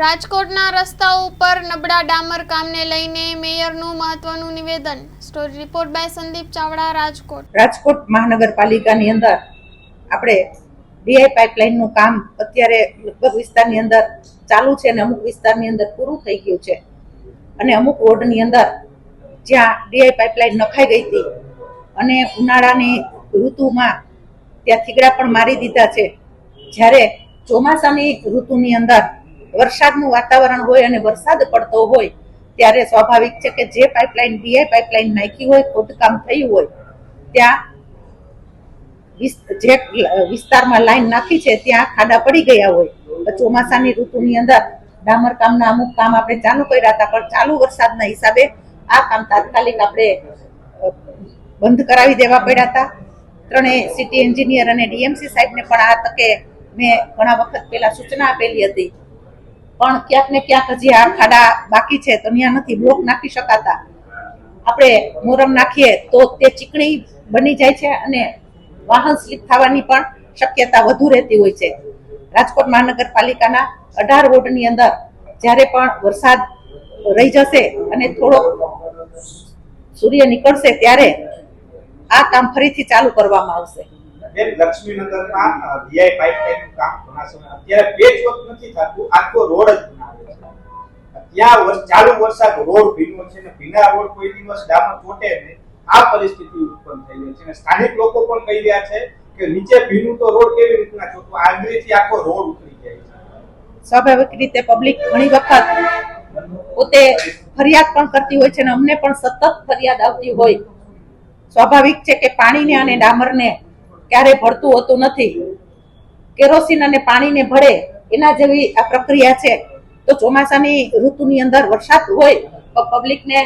રાજકોટના રસ્તાઓ ઉપર નબળા ડામર કામને લઈને મેયરનું મહત્વનું નિવેદન. Story report by Sandeep Chavda, Rajkot. Rajkot મહાનગરપાલિકાની અંદર આપણે ડીઆઈ પાઇપલાઇનનું કામ અત્યારે લગભગ વિસ્તારની અંદર ચાલુ છે અને અમુક વિસ્તારની અંદર પૂરું થઈ ગયું છે. અને અમુક વોર્ડની અંદર જ્યાં ડીઆઈ પાઇપલાઇન નખાઈ ગઈ હતી અને ઉનાળાની ઋતુમાં ત્યાં થીગડા પણ મારી દીધા છે. જ્યારે ચોમાસાની ઋતુની અંદર વરસાદનું વાતાવરણ હોય અને વરસાદ પડતો હોય, ત્યારે સ્વાભાવિક છે કે જે પાઇપલાઇન ડીઆઈ પાઇપલાઇન નાખી હોય, ખોદકામ થયું હોય, ત્યાં જે વિસ્તારમાં લાઈન નાખી છે, ત્યાં ખાડા પડી ગયા હોય. ચોમાસાની ઋતુની અંદર ડામર કામના અમુક કામ આપણે ચાલુ કર્યા હતા, પણ ચાલુ વરસાદના હિસાબે આ કામ તાત્કાલિક આપણે બંધ કરાવી દેવા પડ્યા હતા. ત્રણેય સિટી એન્જિનિયર અને ડીએમસી સાહેબને પણ આ તકે મેં ઘણા વખત પહેલા સૂચના આપેલી હતી. પણ ક્યાંક ને ક્યાંક હજી આ ખાડા બાકી છે, તો ત્યાં નથી, બ્લોક નાખી શકાતા. આપણે મોરમ નાખીએ તો તે ચીકણી બની જાય છે અને વાહન સ્લીપ થવાની પણ શક્યતા વધુ રહેતી હોય છે. રાજકોટ મહાનગરપાલિકાના અઢાર વોર્ડની અંદર જ્યારે પણ વરસાદ રહી જશે અને થોડોક સૂર્ય નીકળશે ત્યારે આ કામ ફરીથી ચાલુ કરવામાં આવશે. બેન, લક્ષ્મીનગરમાં વીઆઈ પાઇપલાઇનનું કામ ઘણા સમય અત્યારે પેચ વર્ક નથી થતું, આખો રોડ જ બનાવે છે. ત્યાં ચાલુ વરસાદ રોડ ભીનો છે ને ભીના રોડ કોઈ દિવસ ડામર ચોટે નહીં. આ પરિસ્થિતિ ઉત્પન્ન થઈ રહી છે. અને સ્થાનિક લોકો પણ કહી રહ્યા છે કે નીચે ભીનું તો રોડ કેવી રીતના ચોટવો? આંગળીથી આખો રોડ ઉતરી જાય છે. સ્વાભાવિક રીતે પબ્લિક ઘણી વખત પોતે ફરિયાદ પણ કરતી હોય છે અને અમને પણ સતત ફરિયાદ આવતી હોય. સ્વાભાવિક છે કે પાણીને અને ડામરને ક્યારે ભળતું હોતું નથી. કેરોસીન અને પાણીને ભળે એના જેવી આ પ્રક્રિયા છે. તો ચોમાસાની ઋતુની અંદર વરસાદ હોય તો પબ્લિકને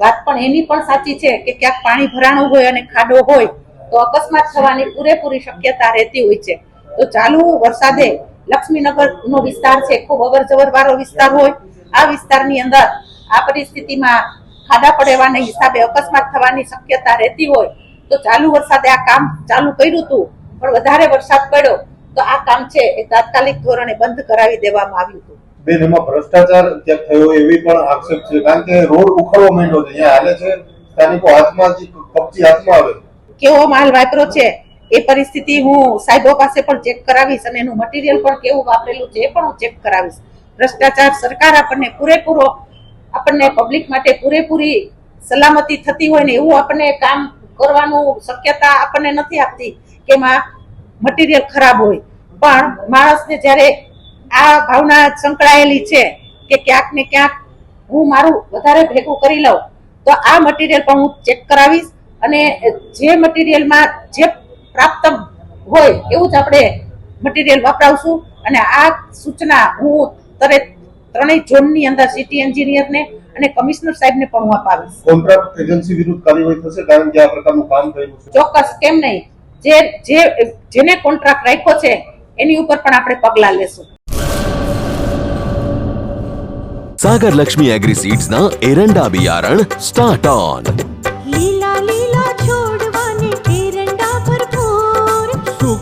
વાત પણ એની પણ સાચી છે કે ક્યાંક પાણી ભરાણું હોય અને ખાડો હોય તો અકસ્માત થવાની પૂરેપૂરી શક્યતા રહેતી હોય છે. તો ચાલુ વરસાદે લક્ષ્મીનગર નો વિસ્તાર છે, ખૂબ અવરજવર વાળો વિસ્તાર હોય, આ વિસ્તારની અંદર આ પરિસ્થિતિમાં ખાડા પડેવાના હિસાબે અકસ્માત થવાની શક્યતા રહેતી હોય તો ચાલુ વરસાદે આ કામ ચાલુ કર્યું હતું પણ વધારે વરસાદ પડ્યો તો આ કામ છે એ તાત્કાલિક ધોરણે બંધ કરાવી દેવામાં આવ્યું હતું. બેન એમાં ભ્રષ્ટાચાર ક્યાંક થયો એવી પણ આક્ષેપ છે કારણ કે રોડ ઉખડવો માંડ્યો છે અહીંયા હાલે છે સ્થાનિકો હાથમાં કપચી હાથમાં આવે. કેવો માલ વાપરો છે એ પરિસ્થિતિ હું સાહેબો પાસે પણ ચેક કરાવીશ અને એનું મટીરિયલ પણ કેવું વાપરેલું છે એ પણ હું ચેક કરાવીશ. ભ્રષ્ટાચાર સરકાર આપણને પૂરેપૂરો આપણને પબ્લિક માટે પૂરેપૂરી સલામતી થતી હોય ને એવું આપણને કામ કરવાનું શક્યતા આપણને નથી આપતી કે એમાં મટીરિયલ ખરાબ હોય. પણ માણસને જ્યારે આ ભાવના સંકળાયેલી છે કે ક્યાંક ને ક્યાંક હું મારું વધારે ભેગું કરી લઉં, તો આ મટીરિયલ પણ હું ચેક કરાવીશ અને જે મટીરિયલમાં જે પ્રાપ્ત હોય એવું જ આપણે મટીરિયલ વાપરાવશું. અને આ સૂચના હું તરત ત્રણેય ઝોનની અંદર સિટી એન્જિનિયરને અને કમિશનર સાહેબ ને પણ હું અપાવીશ. કોન્ટ્રાક્ટ એજન્સી વિરુદ્ધ કાર્યવાહી થશે કારણ કે આ પ્રકારનું કામ થયું ચોક્કસ કેમ નહીં? જે જે જેને કોન્ટ્રાક્ટ રાખ્યો છે એની ઉપર પણ આપણે પગલાં લેશું. સાગર લક્ષ્મી એગ્રી સીડ્સના એરંડા બિયારણ સ્ટાર્ટ ઓન